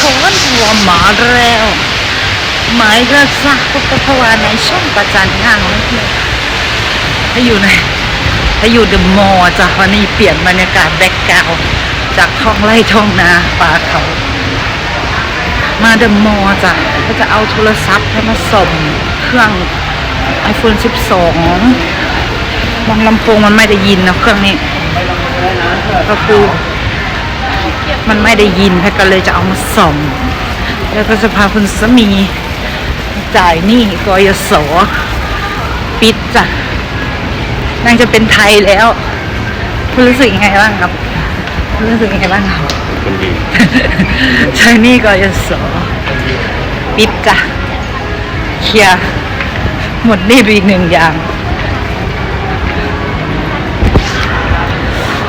ทุกคนทัวร์มาแล้วหมายก็สักพุทธภาวาในช่องประจันทางนะพี่ถ้าอยู่ในถ้าอยู่เดอะมอลล์จ้ะวันนี้เปลี่ยนบรรยากาศแบ็กกราวจากท้องไร่ท้องนาป่าเขา มาเดอะมอลล์จ้ะก็จะเอาโทรศัพท์ให้มาส่งเครื่อง iPhone 12มันลำโพงมันไม่ได้ยินนะเครื่องนี้ก็คือ มันไม่ได้ยินแพทย์ก็เลยจะเอามาส่องแล้วก็จะพาคุณสามีจ่ายหนี้กยศปิดจ้ะนางจะเป็นไทยแล้ว คุณรู้สึกยังไงบ้างครับคุณรู้สึกยังไงบ้างครับคนดีใช้หนี้กยศปิดจ้ะเคลียร์หมดหนี้ไปอีกหนึ่งอย่าง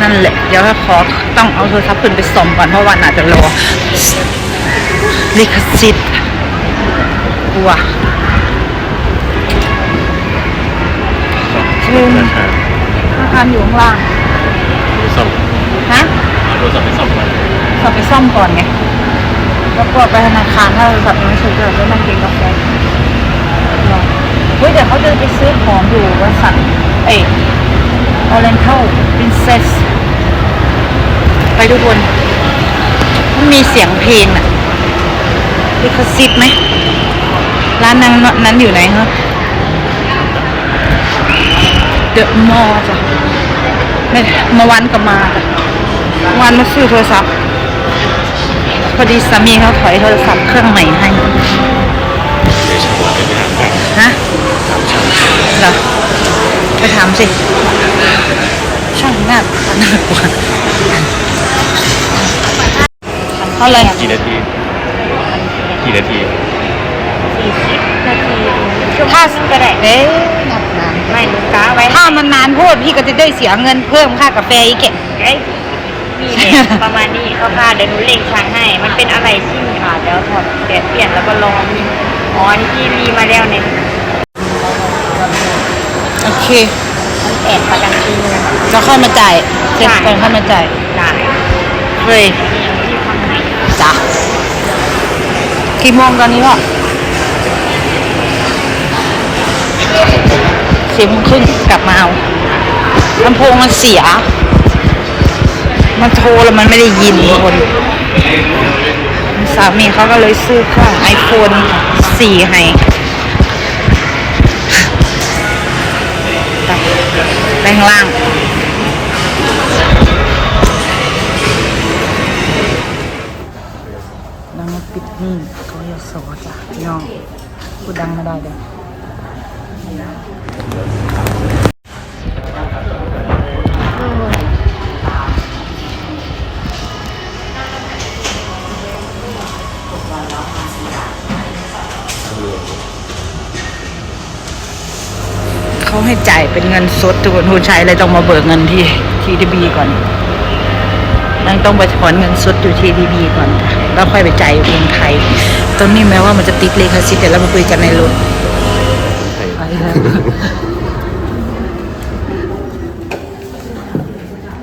นั่นแหละ เดี๋ยวขอต้องเอาโทรศัพท์ขึ้นไปส่อมก่อนเพราะวันอาจจะรอลิขสิทธิ์กลัวลืมราคาอาคารอยู่ข้างล่างซ่อมฮะเอาโทรศัพท์ไปซ่อมก่อนขอไปซ่อมก่อนไงแล้วก็ไปธนาคารถ้าโทรศัพท์ยังไม่ใช่ก็ไม่นั่งกินกาแฟรอเฮ้ยเดี๋ยวเขาเดินไปซื้อของอยู่บริษัทเอ้ ออเรนเทลปรินเซสไปทุกคนมันมีเสียงเพลงน่ะลิขสิทธิ์ไหม ร้านนั้นนั้นอยู่ไหนฮะเดอะมอลจ้ะไม่เมื่อวันก็มาจ้ะวันมาซื้อโทรศัพท์ พอดีสามีเขาถอยโทรศัพท์เครื่องใหม่ให้เดี๋ยวช่างว่าไปถามกันฮะถามชางเหรอ ไปถามสิ ช่างหน้าหน้ากว่าเท่าไหร่กี่นาที กี่นาทีถ้าก็ได้เอ๊ะนับนานไม่ลูกค้าไว้ถ้ามันนานโพูดพี่ก็จะได้เสียเงินเพิ่มค่ากาแฟอีกแกะไอ้นี่เนี่ยประมาณนี้เขาพาเดี๋ยวหนูเล่งช่างให้ มันเป็นอะไรที่อ่าเดี๋ยวถอดเปลี่ยนเปลี่ยนแล้วก็ลองอ๋อนี่ที่มีมาแล้วเนี่ย โอเคมันแอบประกันปีนึงแล้วค่อยมาจ่ายเสร็จก่อนค่อยมาจ่ายได้เฮ้ยที่ทำให้จ้ะกี่โมงตอนนี้วะสี่โมงครึ่งกลับมาเอาลำโพงมันเสีย มันโทรแล้วมันไม่ได้ยินทุกคนสามีเขาก็เลยซื้อเครื่องไอโฟน4ให้ ข้างล่างแล้วมาปิดนี่กยศจ้ะพี่น้องกูดังมาได้เลย จ่ายเป็นเงินสดทุกคนคุณชัยเลยต้องมาเบิกเงินที่ทีดีบีก่อนยังต้องไปถอนเงินสดอยู่ที่ดีบีก่อนค่ะแล้วค่อยไปจ่ายเองไทยตอนนี้แม้ว่ามันจะติดเลขาสิทธิ์แต่เรามาคุยกันในรถใช่ไปแล้ว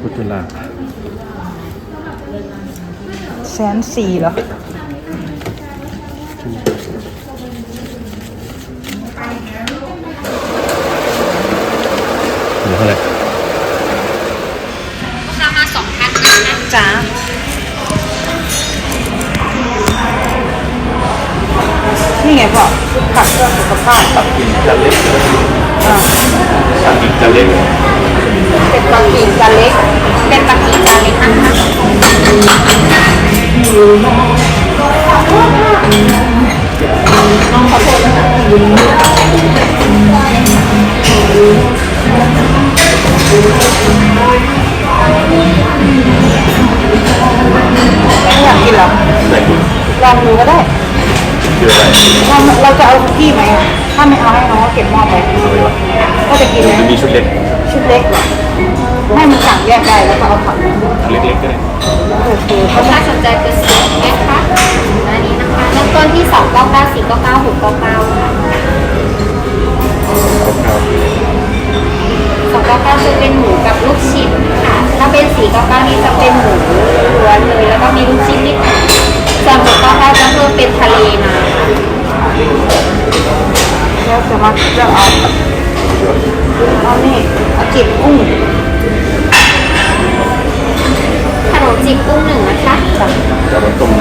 พุทธุลาแสนสี่เหรอ หรือเท่าไหร่ราคาสองพันจ้านี่ไงพ่อผักเพื่อสุขภาพตับกินจานเล็กอ่าตับกินจานเล็กเป็นปลากีจานเล็ก เป็นปากกีจานเล็กนะคะไม่ ลองดูก็ได้คืออะไรว่าเราจะเอาคุกกี้ไหมอะถ้าไม่เอาให้น้องก็เก็บหม้อไปเอาไปวะก็จะกินไหมมันมีชุดเล็กชุดเล็กเหรอให้มันสั่งแยกได้แล้วก็เอาผักชุดเล็กๆก็ได้โอเคเขาถ้าสนใจเป็นสีแยกค่ะอันนี้นะคะ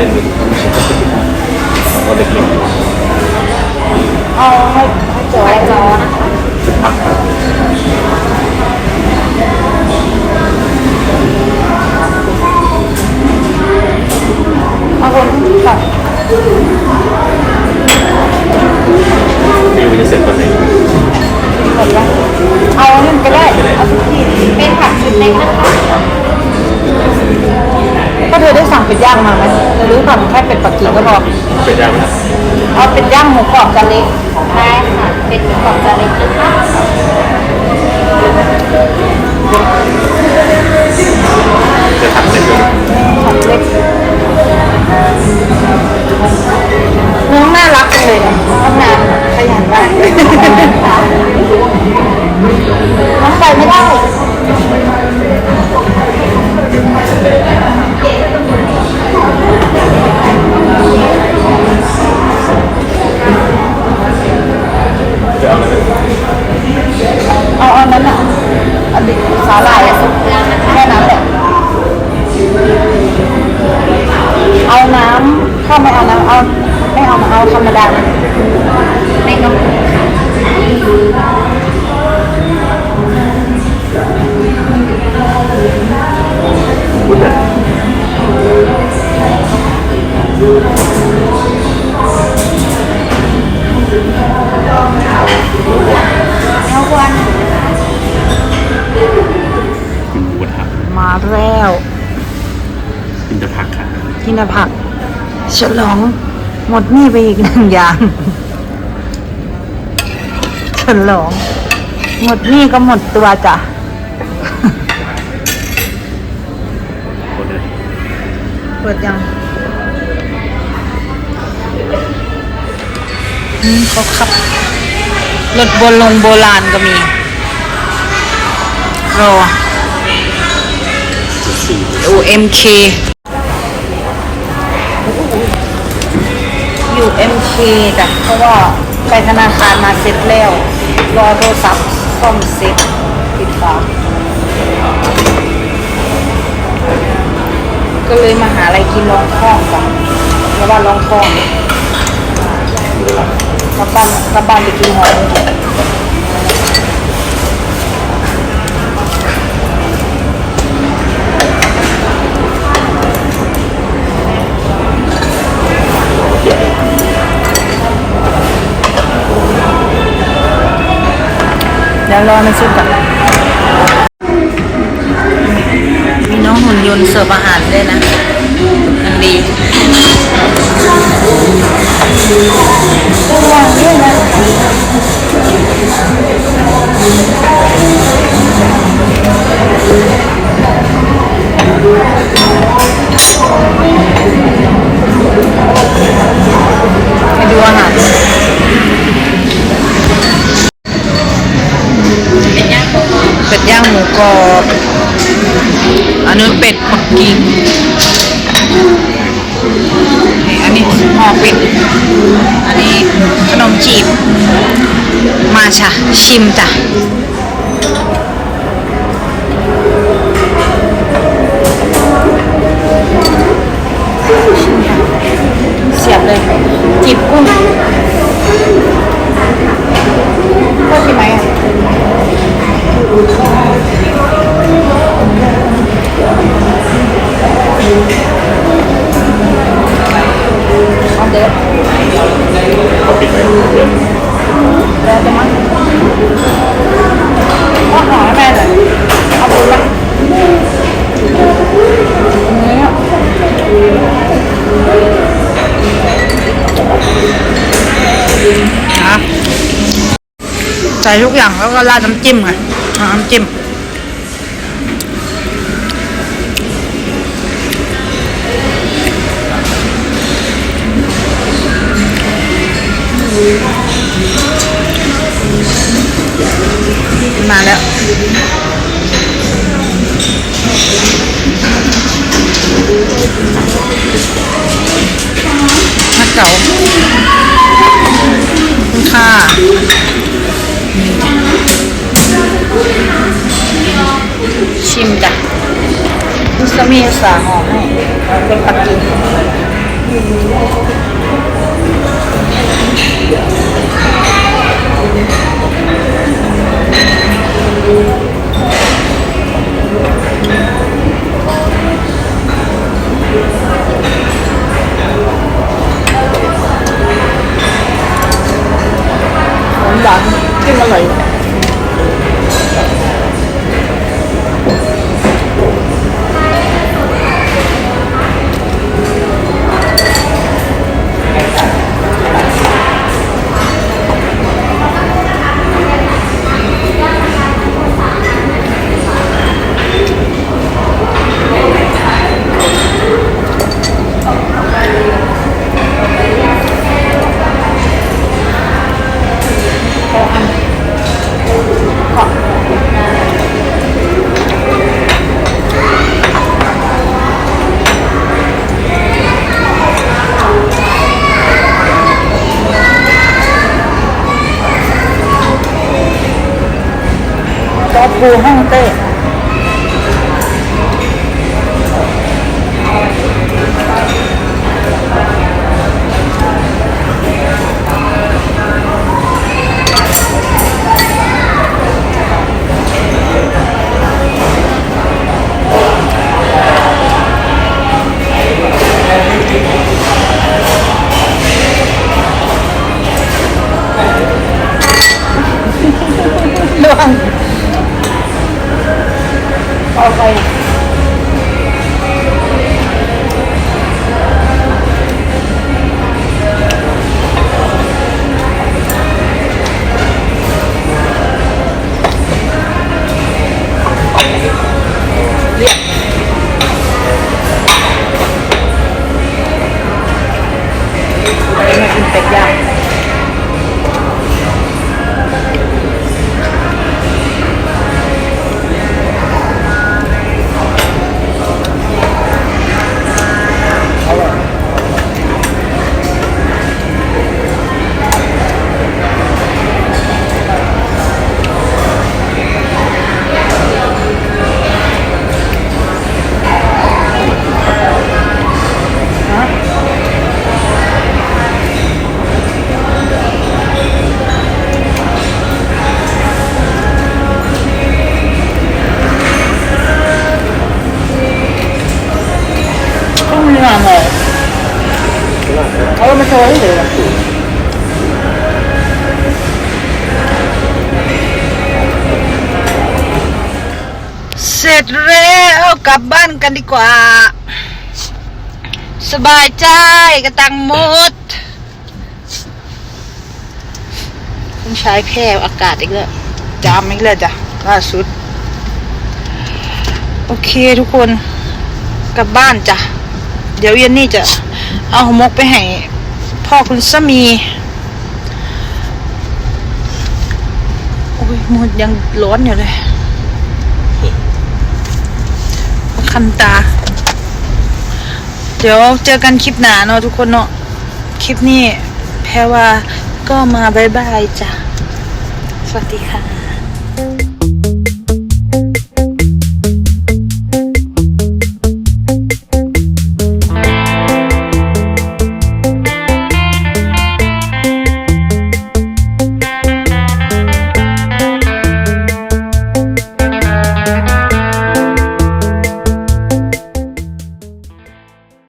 จะมันต้มเล่นก็เล็กเอาให้ให้จอไข่ยจอนะคะเอาคนค่ะนี่มันจะเสร็จก่อนเลยหมดแล้วเอาอันนี้ก็ได้เอาทุกที่เป็นผักชุดเล็กนะคะก็เธอได้สั่งเป็ดย่างมาไหม หรือสั่งแค่เป็ดปักกิ่งก็พอเป็นย่างไหมเอาเป็ดย่างหมูกรอบจานเล็กได้ค่ะ เป็นหมูกรอบจานเล็กนะคะจะทำเสร็จก่อนผัดเล็กน้องน่ารักจังเลยนะทำงานขยันมากน้องไปไม่ได้ ฉลองหมดหนี้ไปอีกหนึ่งอย่าง ฉลอง หมดหนี้ก็หมดตัวจ้ะเปิดยังเขาขับรถบนลงโบราณก็มีรอสี่ คจ้ะเพราะว่าไปธนาคารมาเซ็ตแล้ว รอโทรศัพท์ซ่อมเซ็ตปิดฝาก็เลยมาหาอะไรกินรองท้องก่อนเพราะว่ารองท้องกลับบ้านกลับบ้านไปกินหอย ดี๋ยวรอมันสุกก่อนมีน้องหุ่นยนต์เสิร์ฟอาหารด้วยนะมันดี กรอบอันนู้นเป็ดปักกิ่งนี่อันนี้ห่อเป็ด อันนี้ขนมจีบ มาจ้ะชิมจ้ะชิมจ้ะเสียบเลย จีบกุ้งก็ใช่ไหมอะ เด็ดเขาปิดไว้เดี๋ยวแล้วจะมั้งก็หอให้แม่เลยเอาปูมาเนี่ยนะใส่ทุกอย่างแล้วก็ราดน้ำจิ้มไงน้ำจิ้ม นักเก่าคุณค่ะชิมจ้ะมุสมีสาหอมให้เป็นปักกิ่ง หอมหวา แล้วกลับบ้านกันดีกว่า สบายใจกระตังหมดต้องใช้แพร่อากาศอีกแล้วจามอีกแล้วจ้ะล่าสุด โอเคทุกคน กลับบ้านจ้ะ เดี๋ยวเย็นนี่จะ เอาหมกไปให้พ่อคุณสามี โอ้ยมืดยังร้อนอยู่เลย คันตา เดี๋ยวเจอกันคลิปหนาเนาะทุกคนเนาะคลิปนี้แพรว่าก็มาบายบายจ้ะ สวัสดีค่ะ